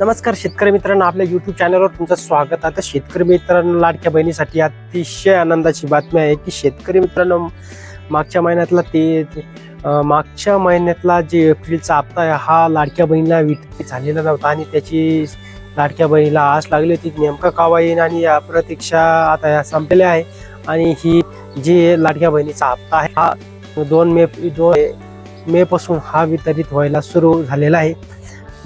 नमस्कार शेतकरी मित्रांनो. आपल्या युट्यूब चॅनलवर तुमचं स्वागत आता शेतकरी मित्रांनो लाडक्या बहिणीसाठी अतिशय आनंदाची बातमी आहे की शेतकरी मित्रांनो मागच्या महिन्यातला ते मागच्या महिन्यातला जे एप्रिलचा हप्ता आहे हा लाडक्या बहिणीला वितरित झालेला नव्हता आणि त्याची लाडक्या बहिणीला आस लागली होती नेमका कावा येईन आणि या प्रतीक्षा आता या संपलेल्या आहे. आणि ही जी लाडक्या बहिणीचा हप्ता आहे हा दोन मे दोन मे पासून हा वितरित व्हायला सुरू झालेला आहे.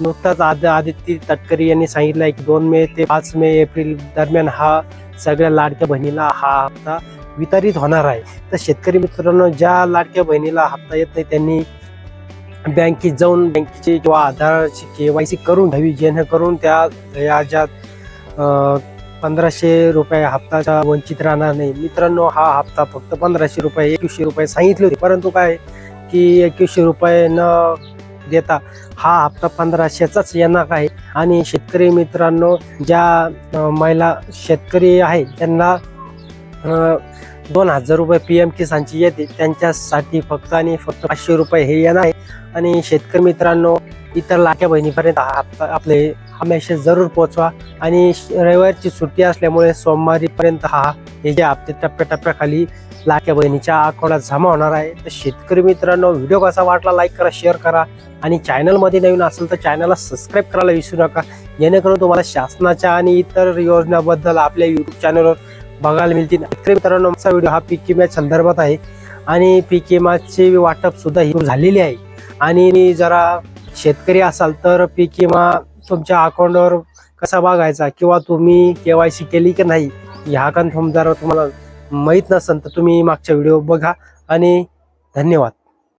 नुकताच आद आदित्य तटकरी यांनी सांगितलं आहे की दोन मे ते पाच मे एप्रिल दरम्यान हा सगळ्या लाडक्या बहिणीला हा हप्ता वितरित होणार आहे. तर शेतकरी मित्रांनो ज्या लाडक्या बहिणीला हप्ता येत नाही त्यांनी बँकेत जाऊन बँकेची किंवा आधारची के वाय सी करून घ्यावी जेणेकरून त्या या ज्या पंधराशे रुपये हप्ताचा वंचित राहणार नाही. मित्रांनो हा हप्ता फक्त पंधराशे रुपये एकवीसशे रुपये सांगितले होते. परंतु काय की एकवीसशे रुपये न देता. हा हप्ता पंधराशेचाच येणार आहे. आणि शेतकरी मित्रांनो ज्या महिला शेतकरी आहे त्यांना दोन हजार रुपये पी एम किसानची येते. त्यांच्यासाठी फक्त आणि फक्त पाचशे रुपये हे येणार आहे. आणि शेतकरी मित्रांनो इतर लाट्या बहिणीपर्यंत हा हप्ता आपले हा मेसेज जरूर पोहोचवा. आणि श- रविवारची सुट्टी असल्यामुळे सोमवारीपर्यंत हा हे जे हप्ते टप्प्याटप्प्याखाली लाट्या बहिणीच्या अकाउंटात जमा होणार आहे. तर शेतकरी मित्रांनो व्हिडिओ कसा वाटला लाईक करा शेअर करा आणि चॅनलमध्ये नवीन असेल तर चॅनलला सबस्क्राईब करायला विसरू नका. जेणेकरून तुम्हाला शासनाच्या आणि इतर योजनाबद्दल आपल्या यूट्यूब चॅनलवर बघायला मिळतील. शेतकरी मित्रांनो आमचा व्हिडिओ हा पीक विम्या संदर्भात आहे आणि पीक विमाचे वाटप सुद्धा ही झालेली आहे. आणि जरा शेतकरी असाल तर पीक विमा तुमच्या अकाउंटवर कसा बघायचा किंवा तुम्ही केवायसी केली की नाही ह्या कन्फर्म जर तुम्हाला माहीत नसेल तर तुम्ही मागच्या व्हिडिओ बघा आणि धन्यवाद.